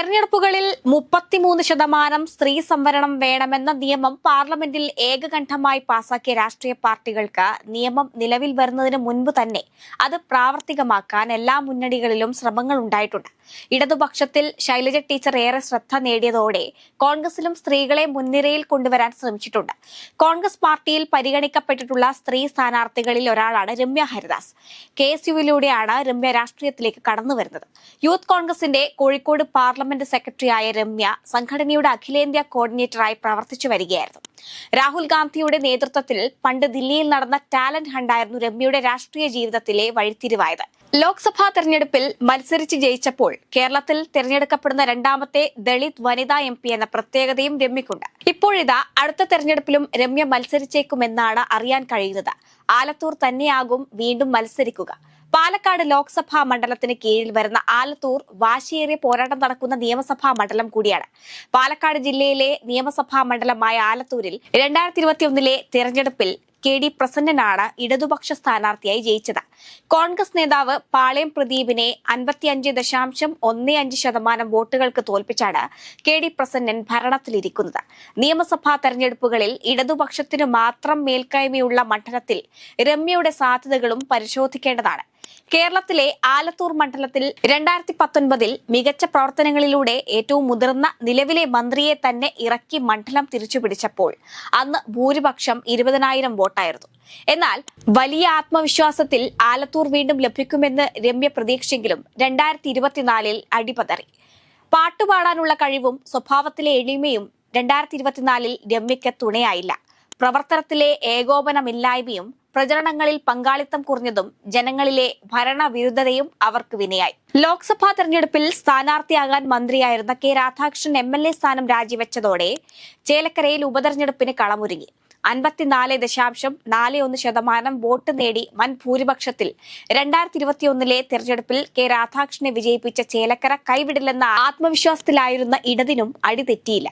തെരഞ്ഞെടുപ്പുകളിൽ മുപ്പത്തിമൂന്ന് ശതമാനം സ്ത്രീ സംവരണം വേണമെന്ന നിയമം പാർലമെന്റിൽ ഏകകണ്ഠമായി പാസാക്കിയ രാഷ്ട്രീയ പാർട്ടികൾക്ക് നിയമം നിലവിൽ വരുന്നതിന് മുൻപ് തന്നെ അത് പ്രാവർത്തികമാക്കാൻ എല്ലാ മുന്നണികളിലും ശ്രമങ്ങൾ ഉണ്ടായിട്ടുണ്ട്. ഇടതുപക്ഷത്തിൽ ശൈലജ ടീച്ചർ ഏറെ ശ്രദ്ധ നേടിയതോടെ കോൺഗ്രസിലും സ്ത്രീകളെ മുൻനിരയിൽ കൊണ്ടുവരാൻ ശ്രമിച്ചിട്ടുണ്ട്. കോൺഗ്രസ് പാർട്ടിയിൽ പരിഗണിക്കപ്പെട്ടിട്ടുള്ള സ്ത്രീ സ്ഥാനാർത്ഥികളിൽ ഒരാളാണ് രമ്യ ഹരിദാസ്. കെ എസ് യുവിലൂടെയാണ് രമ്യ രാഷ്ട്രീയത്തിലേക്ക് കടന്നു വരുന്നത് യൂത്ത് കോൺഗ്രസിന്റെ കോഴിക്കോട് പാർലമെന്റ് സെക്രട്ടറിയായ രമ്യ സംഘടനയുടെ അഖിലേന്ത്യാ കോർഡിനേറ്ററായി പ്രവർത്തിച്ചു വരികയായിരുന്നു. രാഹുൽ ഗാന്ധിയുടെ നേതൃത്വത്തിൽ പണ്ട് ദില്ലിയിൽ നടന്ന ടാലന്റ് ഹണ്ടായിരുന്നു രമ്യയുടെ രാഷ്ട്രീയ ജീവിതത്തിലെ വഴിത്തിരിവായത്. ലോക്സഭാ തെരഞ്ഞെടുപ്പിൽ മത്സരിച്ച് ജയിച്ചപ്പോൾ കേരളത്തിൽ തെരഞ്ഞെടുക്കപ്പെടുന്ന രണ്ടാമത്തെ ദളിത് വനിതാ എം പി എന്ന പ്രത്യേകതയും രമ്യക്കുണ്ട്. ഇപ്പോഴിതാ അടുത്ത തെരഞ്ഞെടുപ്പിലും രമ്യ മത്സരിച്ചേക്കുമെന്നാണ് അറിയാൻ കഴിയുന്നത്. ആലത്തൂർ തന്നെയാകും വീണ്ടും മത്സരിക്കുക. പാലക്കാട് ലോക്സഭാ മണ്ഡലത്തിന് കീഴിൽ വരുന്ന ആലത്തൂർ വാശിയേറിയ പോരാട്ടം നടക്കുന്ന നിയമസഭാ മണ്ഡലം കൂടിയാണ്. പാലക്കാട് ജില്ലയിലെ നിയമസഭാ മണ്ഡലമായ ആലത്തൂരിൽ രണ്ടായിരത്തി ഇരുപത്തിയൊന്നിലെ തിരഞ്ഞെടുപ്പിൽ കെ ഡി പ്രസന്നനാണ് ഇടതുപക്ഷ സ്ഥാനാർത്ഥിയായി ജയിച്ചത്. കോൺഗ്രസ് നേതാവ് പാളയം പ്രദീപിനെ അൻപത്തിയഞ്ച് ദശാംശം ഒന്ന് അഞ്ച് ശതമാനം വോട്ടുകൾക്ക് തോൽപ്പിച്ചാണ് കെ ഡി പ്രസന്നൻ ഭരണത്തിലിരിക്കുന്നത്. നിയമസഭാ തെരഞ്ഞെടുപ്പുകളിൽ ഇടതുപക്ഷത്തിനു മാത്രം മേൽക്കൈമയുള്ള മണ്ഡലത്തിൽ രമ്യയുടെ സാധ്യതകളും പരിശോധിക്കേണ്ടതാണ്. കേരളത്തിലെ ആലത്തൂർ മണ്ഡലത്തിൽ രണ്ടായിരത്തി പത്തൊൻപതിൽ മികച്ച പ്രവർത്തനങ്ങളിലൂടെ ഏറ്റവും മുതിർന്ന നിലവിലെ മന്ത്രിയെ തന്നെ ഇറക്കി മണ്ഡലം തിരിച്ചുപിടിച്ചപ്പോൾ അന്ന് ഭൂരിപക്ഷം ഇരുപതിനായിരം വോട്ടായിരുന്നു. എന്നാൽ വലിയ ആത്മവിശ്വാസത്തിൽ ആലത്തൂർ വീണ്ടും ലഭിക്കുമെന്ന് രമ്യ പ്രതീക്ഷിച്ചെങ്കിലും രണ്ടായിരത്തി ഇരുപത്തിനാലിൽ അടിപതറി. പാട്ടുപാടാനുള്ള കഴിവും സ്വഭാവത്തിലെ എളിമയും രണ്ടായിരത്തി ഇരുപത്തിനാലിൽ രമ്യയ്ക്ക് തുണയായില്ല. പ്രവർത്തനത്തിലെ ഏകോപനമില്ലായ്മയും പ്രചരണങ്ങളിൽ പങ്കാളിത്തം കുറഞ്ഞതും ജനങ്ങളിലെ ഭരണവിരുദ്ധതയും അവർക്ക് വിനയായി. ലോക്സഭാ തെരഞ്ഞെടുപ്പിൽ സ്ഥാനാർത്ഥിയാകാൻ മന്ത്രിയായിരുന്ന K Radhakrishnan M L A സ്ഥാനം രാജിവെച്ചതോടെ ചേലക്കരയിൽ ഉപതെരഞ്ഞെടുപ്പിന് കളമൊരുങ്ങി. അൻപത്തിനാല് ദശാംശം നാല് ഒന്ന് ശതമാനം വോട്ട് നേടി വൻ ഭൂരിപക്ഷത്തിൽ രണ്ടായിരത്തി ഇരുപത്തിയൊന്നിലെ തെരഞ്ഞെടുപ്പിൽ കെ രാധാകൃഷ്ണനെ വിജയിപ്പിച്ച ചേലക്കര കൈവിടില്ലെന്ന ആത്മവിശ്വാസത്തിലായിരുന്ന ഇടതിനും അടിതെറ്റിയില്ല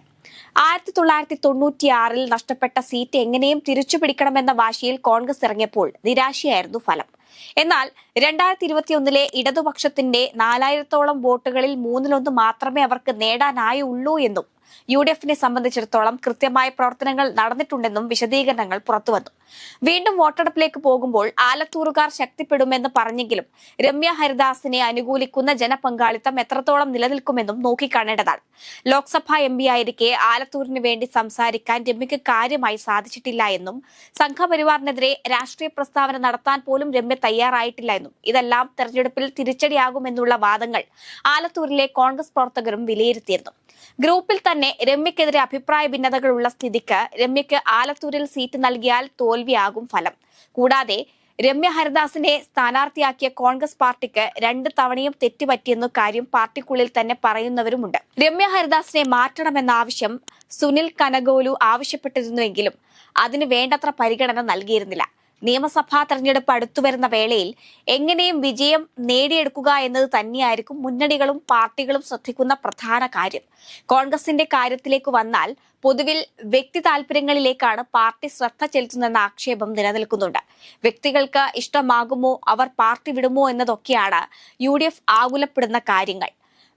ആയിരത്തി തൊള്ളായിരത്തി തൊണ്ണൂറ്റിയാറിൽ നഷ്ടപ്പെട്ട സീറ്റ് എങ്ങനെയും തിരിച്ചു പിടിക്കണമെന്ന വാശിയിൽ കോൺഗ്രസ് ഇറങ്ങിയപ്പോൾ നിരാശയായിരുന്നു ഫലം. എന്നാൽ രണ്ടായിരത്തി ഇരുപത്തിയൊന്നിലെ ഇടതുപക്ഷത്തിന്റെ നാലായിരത്തോളം വോട്ടുകളിൽ മൂന്നിലൊന്ന് മാത്രമേ അവർക്ക് നേടാനായുള്ളൂ എന്നും യു ഡി എഫിനെ സംബന്ധിച്ചിടത്തോളം കൃത്യമായ പ്രവർത്തനങ്ങൾ നടന്നിട്ടുണ്ടെന്നും വിശദീകരണങ്ങൾ പുറത്തുവന്നു. വീണ്ടും വോട്ടെടുപ്പിലേക്ക് പോകുമ്പോൾ ആലത്തൂറുകാർ ശക്തിപ്പെടുമെന്ന് പറഞ്ഞെങ്കിലും രമ്യ ഹരിദാസിനെ അനുകൂലിക്കുന്ന ജനപങ്കാളിത്തം എത്രത്തോളം നിലനിൽക്കുമെന്നും നോക്കിക്കാണേണ്ടതാണ്. ലോക്സഭാ എം പി ആയിരിക്കെ ആലത്തൂരിന് വേണ്ടി സംസാരിക്കാൻ രമ്യക്ക് കാര്യമായി സാധിച്ചിട്ടില്ല എന്നും സംഘപരിവാറിനെതിരെ രാഷ്ട്രീയ പ്രസ്താവന നടത്താൻ പോലും രമ്യ തയ്യാറായിട്ടില്ല എന്നും ഇതെല്ലാം തെരഞ്ഞെടുപ്പിൽ തിരിച്ചടിയാകുമെന്നുള്ള വാദങ്ങൾ ആലത്തൂരിലെ കോൺഗ്രസ് പ്രവർത്തകരും വിലയിരുത്തിയിരുന്നു. ഗ്രൂപ്പിൽ തന്നെ രമ്യക്കെതിരെ അഭിപ്രായ ഭിന്നതകളുള്ള സ്ഥിതിക്ക് രമ്യക്ക് ആലത്തൂരിൽ സീറ്റ് നൽകിയാൽ തോൽവിയാകും ഫലം. കൂടാതെ രമ്യ ഹരിദാസിനെ സ്ഥാനാർത്ഥിയാക്കിയ കോൺഗ്രസ് പാർട്ടിക്ക് രണ്ട് തവണയും തെറ്റുപറ്റിയെന്ന കാര്യം പാർട്ടിക്കുള്ളിൽ തന്നെ പറയുന്നവരുമുണ്ട്. രമ്യ ഹരിദാസിനെ മാറ്റണമെന്ന ആവശ്യം സുനിൽ കനഗോലു ആവശ്യപ്പെട്ടിരുന്നുവെങ്കിലും അതിന് വേണ്ടത്ര പരിഗണന നൽകിയിരുന്നില്ല. നിയമസഭാ തെരഞ്ഞെടുപ്പ് അടുത്തുവരുന്ന വേളയിൽ എങ്ങനെയും വിജയം നേടിയെടുക്കുക എന്നത് തന്നെയായിരിക്കും മുന്നണികളും പാർട്ടികളും ശ്രദ്ധിക്കുന്ന പ്രധാന കാര്യം. കോൺഗ്രസിന്റെ കാര്യത്തിലേക്ക് വന്നാൽ പൊതുവിൽ വ്യക്തി താല്പര്യങ്ങളിലേക്കാണ് പാർട്ടി ശ്രദ്ധ ചെലുത്തുന്നതെന്ന ആക്ഷേപം നിലനിൽക്കുന്നുണ്ട്. വ്യക്തികൾക്ക് ഇഷ്ടമാകുമോ അവർ പാർട്ടി വിടുമോ എന്നതൊക്കെയാണ് യു ഡി എഫ് ആകുലപ്പെടുന്ന കാര്യങ്ങൾ.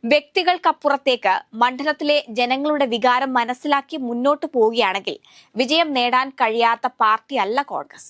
വ്യക്തികൾക്കപ്പുറത്തേക്ക് മണ്ഡലത്തിലെ ജനങ്ങളുടെ വികാരം മനസ്സിലാക്കി മുന്നോട്ട് പോവുകയാണെങ്കിൽ വിജയം നേടാൻ കഴിയാത്ത പാർട്ടിയല്ല കോൺഗ്രസ്.